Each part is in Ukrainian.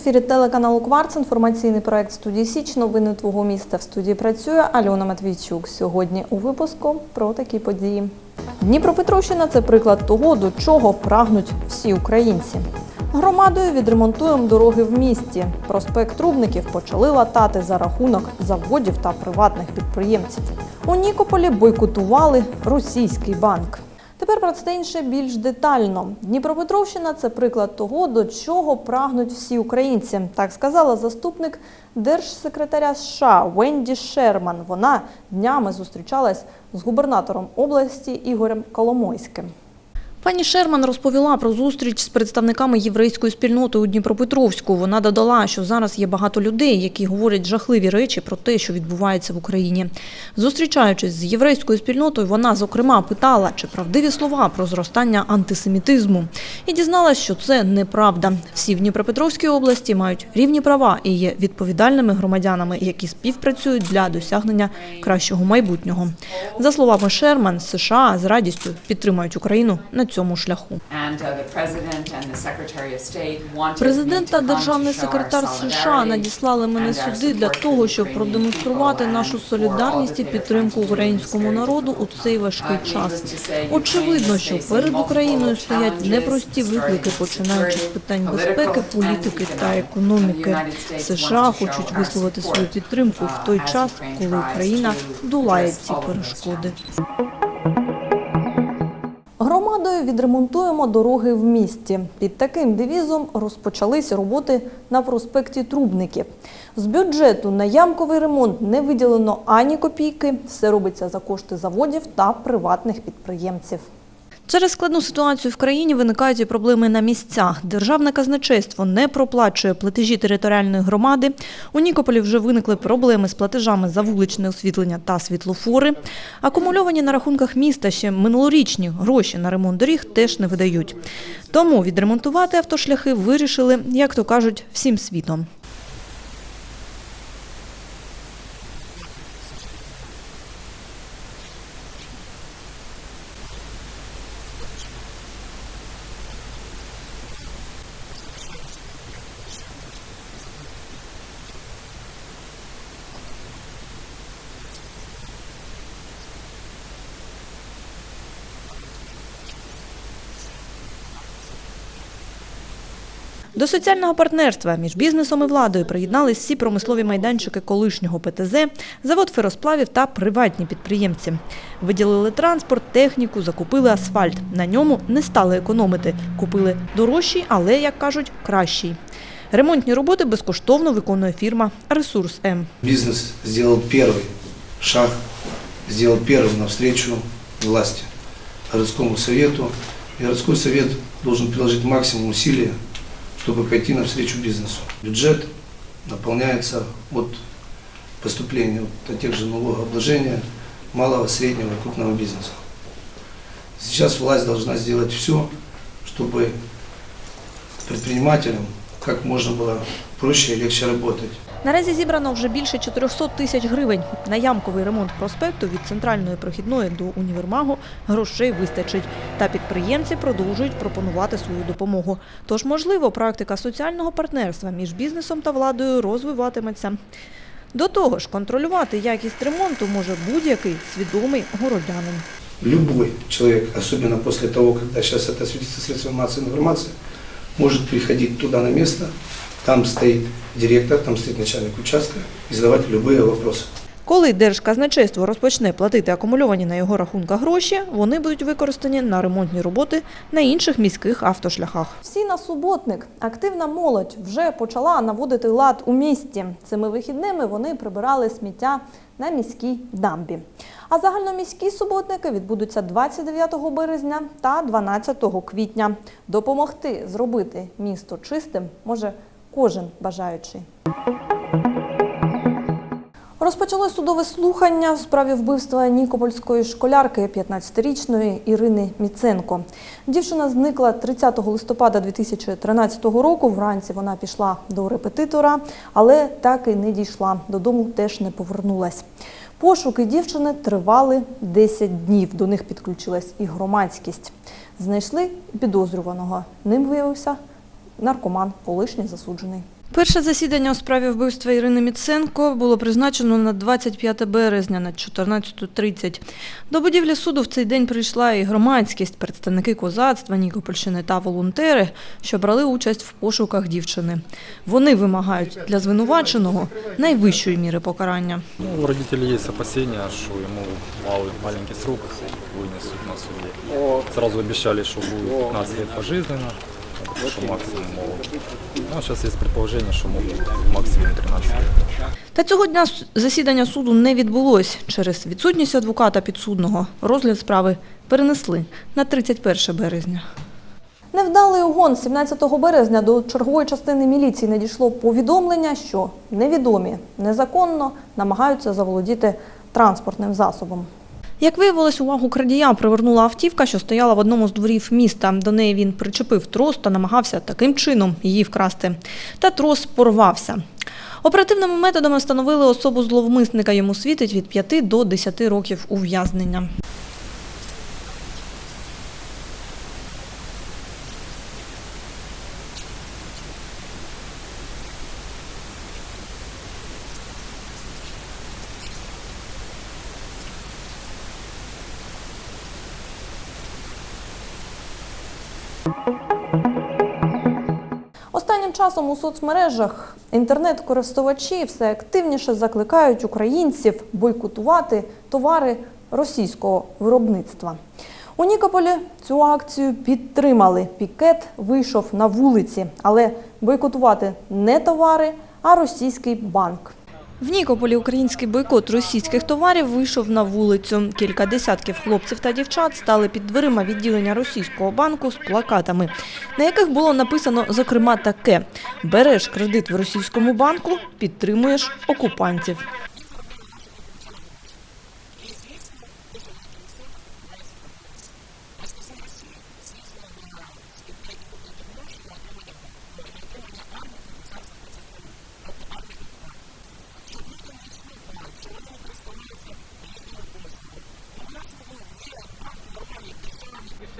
ефірі телеканалу Кварц. Інформаційний проект студії Січ. Новини твого міста в студії працює Альона Матвійчук. Сьогодні у випуску про такі події. Дніпропетровщина це приклад того, до чого прагнуть всі українці. Громадою відремонтуємо дороги в місті. Проспект Трубників почали латати за рахунок заводів та приватних підприємців. У Нікополі бойкотували російський банк. Тепер про це інше більш детально. Дніпропетровщина це приклад того, до чого прагнуть всі українці. Так сказала заступник держсекретаря США Венді Шерман. Вона днями зустрічалась з губернатором області Ігорем Коломойським. Пані Шерман розповіла про зустріч з представниками єврейської спільноти у Дніпропетровську. Вона додала, що зараз є багато людей, які говорять жахливі речі про те, що відбувається в Україні. Зустрічаючись з єврейською спільнотою, вона зокрема питала, чи правдиві слова про зростання антисемітизму, і дізналась, що це неправда. Всі в Дніпропетровській області мають рівні права і є відповідальними громадянами, які співпрацюють для досягнення кращого майбутнього. За словами Шерман, США з радістю підтримують Україну на цьому шляху. Президент та державний секретар США надіслали мене сюди для того, щоб продемонструвати нашу солідарність і підтримку українському народу у цей важкий час. Очевидно, що перед Україною стоять непрості виклики, починаючи з питань безпеки, політики та економіки. США хочуть висловити свою підтримку в той час, коли Україна долає ці перешкоди. Громадою відремонтуємо дороги в місті. Під таким девізом розпочались роботи на проспекті Трубників. З бюджету на ямковий ремонт не виділено ані копійки. Все робиться за кошти заводів та приватних підприємців. Через складну ситуацію в країні виникають і проблеми на місцях. Державне казначейство не проплачує платежі територіальної громади. У Нікополі вже виникли проблеми з платежами за вуличне освітлення та світлофори. Акумульовані на рахунках міста ще минулорічні гроші на ремонт доріг теж не видають. Тому відремонтувати автошляхи вирішили, як то кажуть, всім світом. До соціального партнерства між бізнесом і владою приєднались всі промислові майданчики колишнього ПТЗ, завод феросплавів та приватні підприємці. Виділили транспорт, техніку, закупили асфальт. На ньому не стали економити. Купили дорожчий, але, як кажуть, кращий. Ремонтні роботи безкоштовно виконує фірма «Ресурс М». Бизнес сделал первый шаг, сделал первым навстречу власти, городскому совету. И городской совет должен приложить максимум усилий, чтобы пойти навстречу бизнесу. Бюджет наполняется от поступления от тех же налогообложения малого, среднего и крупного бизнеса. Сейчас власть должна сделать все, чтобы предпринимателям как можно было проще и легче работать. Наразі зібрано вже більше 400 тисяч гривень. На ямковий ремонт проспекту від центральної прохідної до універмагу грошей вистачить. Та підприємці продовжують пропонувати свою допомогу. Тож, можливо, практика соціального партнерства між бізнесом та владою розвиватиметься. До того ж, контролювати якість ремонту може будь-який свідомий городянин. Любой человек, особенно после того, когда сейчас это средством массовой информации, может приходить туда на место, там стоит директор, там стоит начальник участка и задавать любые вопросы. Коли Держказначейство розпочне платити акумульовані на його рахунках гроші, вони будуть використані на ремонтні роботи на інших міських автошляхах. Всі на суботник. Активна молодь вже почала наводити лад у місті. Цими вихідними вони прибирали сміття на міській дамбі. А загальноміські суботники відбудуться 29 березня та 12 квітня. Допомогти зробити місто чистим може кожен бажаючий. Розпочали судове слухання в справі вбивства нікопольської школярки 15-річної Ірини Міценко. Дівчина зникла 30 листопада 2013 року. Вранці вона пішла до репетитора, але так і не дійшла. Додому теж не повернулась. Пошуки дівчини тривали 10 днів. До них підключилась і громадськість. Знайшли підозрюваного. Ним виявився наркоман, колишній засуджений. Перше засідання у справі вбивства Ірини Міценко було призначено на 25 березня на 14.30. До будівлі суду в цей день прийшла і громадськість, представники козацтва, Нікопольщини та волонтери, що брали участь в пошуках дівчини. Вони вимагають для звинуваченого найвищої міри покарання. Ну, у родителей есть опасения, что ему мал- маленький срок вынесут на суде. Сразу обещали, что будет 15 лет пожизненно, что максимум могут. Ну, сейчас есть предположение, что могут максимум 13 лет. Та цього дня засідання суду не відбулось. Через відсутність адвоката підсудного розгляд справи перенесли на 31 березня. Невдалий угон 17 березня до чергової частини міліції надійшло повідомлення, що невідомі незаконно намагаються заволодіти транспортним засобом. Як виявилось, увагу крадія привернула автівка, що стояла в одному з дворів міста. До неї він причепив трос та намагався таким чином її вкрасти. Та трос порвався. Оперативними методами встановили особу зловмисника. Йому світить від 5 до 10 років ув'язнення. Останнім часом у соцмережах інтернет-користувачі все активніше закликають українців бойкотувати товари російського виробництва. У Нікополі цю акцію підтримали. Пікет вийшов на вулиці, але бойкотувати не товари, а російський банк. В Нікополі український бойкот російських товарів вийшов на вулицю. Кілька десятків хлопців та дівчат стали під дверима відділення російського банку з плакатами, на яких було написано зокрема таке: береш кредит в російському банку, підтримуєш окупантів.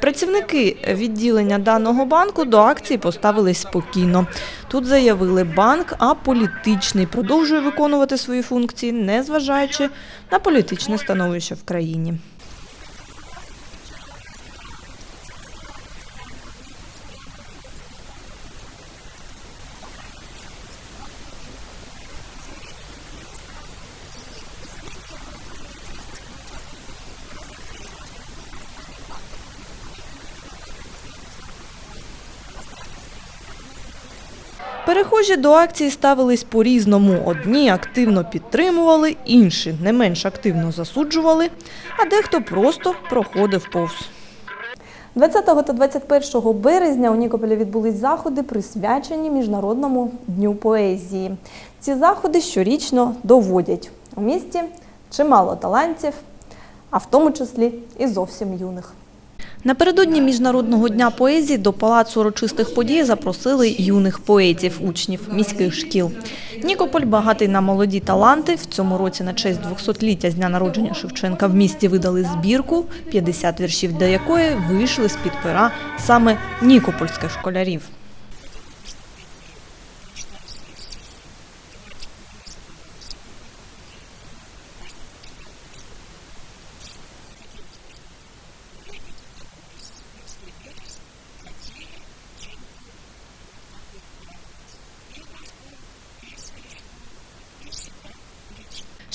Працівники відділення даного банку до акції поставились спокійно. Тут заявили, банк аполітичний, продовжує виконувати свої функції, незважаючи на політичне становище в країні. Перехожі до акції ставились по-різному. Одні активно підтримували, інші не менш активно засуджували, а дехто просто проходив повз. 20 та 21 березня у Нікополі відбулись заходи, присвячені Міжнародному дню поезії. Ці заходи щорічно доводять у місті чимало талантів, а в тому числі і зовсім юних. Напередодні Міжнародного дня поезії до палацу урочистих подій запросили юних поетів, учнів міських шкіл. Нікополь багатий на молоді таланти. В цьому році на честь 200-ліття з дня народження Шевченка в місті видали збірку, 50 віршів до якої вийшли з-під пера саме нікопольських школярів.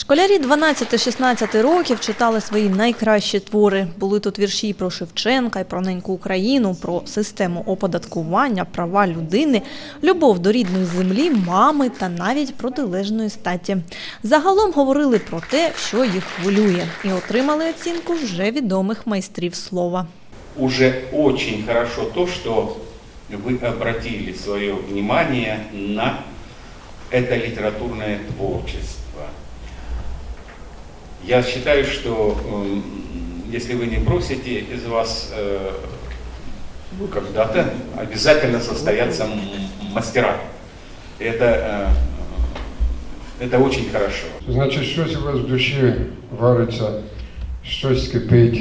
Школярі 12-16 років читали свої найкращі твори. Були тут вірші про Шевченка, і про неньку Україну, про систему оподаткування, права людини, любов до рідної землі, мами та навіть протилежної статі. Загалом говорили про те, що їх хвилює, і отримали оцінку вже відомих майстрів слова. уже очень хорошо то, что вы обратили свое внимание на это литературное творчество. Я считаю, что м, если вы не бросите, из вас э, ну, когда-то обязательно состоятся м- мастера. Это, э, это очень хорошо. Значить, щось у вас в душі вариться, щось кипить,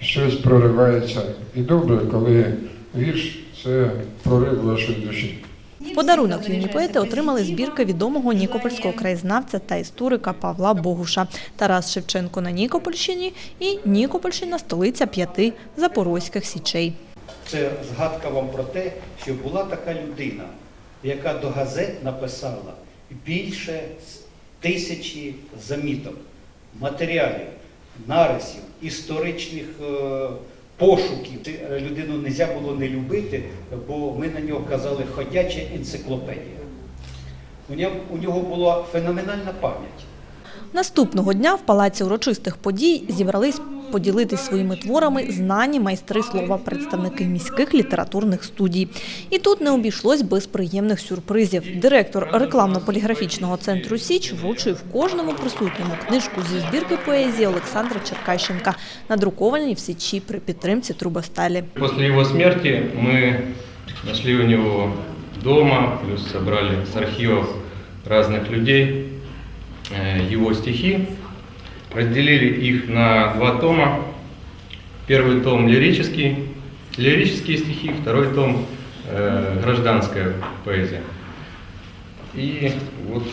щось проривається. І добре, коли вірш це прорив вашої душі. В подарунок юні поети отримали збірки відомого нікопольського краєзнавця та історика Павла Богуша Тарас Шевченко на Нікопольщині і Нікопольщина столиця п'яти запорозьких січей. Це згадка вам про те, що була така людина, яка до газет написала більше тисячі заміток, матеріалів, нарисів, історичних е, пошуків. Людину не можна було не любити, бо ми на нього казали ходяча енциклопедія. У нього була феноменальна пам'ять. Наступного дня в палаці урочистих подій зібрались поділитись своїми творами знані майстри слова, представники міських літературних студій. І тут не обійшлось без приємних сюрпризів. Директор рекламно-поліграфічного центру Січ вручив кожному присутньому книжку зі збірки поезії Олександра Черкащенка, надруковані в Січі при підтримці Трубосталі. После его смерти мы нашли у него дома, плюс собрали с архивов разных людей э, его стихи, разделили их на два тома. Первый том лирический, лирические стихи, второй том э, гражданская поэзия. И вот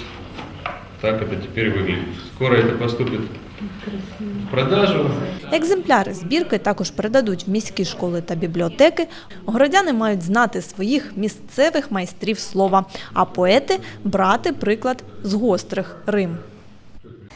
так это теперь выглядит. Скоро это поступит в продажу. Екземпляри збірки також передадуть в міські школи та бібліотеки. Городяни мають знати своїх місцевих майстрів слова, а поети брати приклад з гострих рим.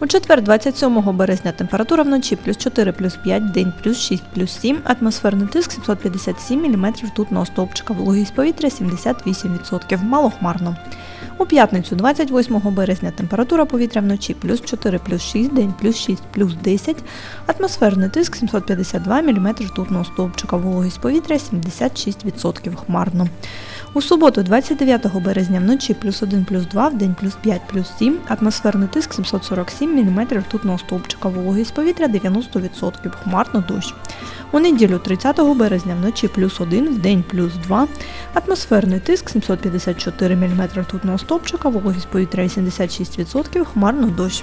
У четвер, 27 березня, температура вночі плюс 4, плюс 5, день плюс 6, плюс 7, атмосферний тиск 757 мм ртутного стовпчика, вологість повітря 78%, малохмарно. У п'ятницю, 28 березня, температура повітря вночі плюс 4, плюс 6, день плюс 6, плюс 10, атмосферний тиск 752 мм ртутного стовпчика, вологість повітря 76%, хмарно. У суботу, 29 березня, вночі плюс 1, плюс 2, в день плюс 5, плюс 7, атмосферний тиск 747 мм ртутного стовпчика, вологість повітря 90%, хмарно дощ. У неділю, 30 березня, вночі плюс 1, в день плюс 2, атмосферний тиск 754 мм ртутного стопчика, вологість повітря 86%, хмарно дощ.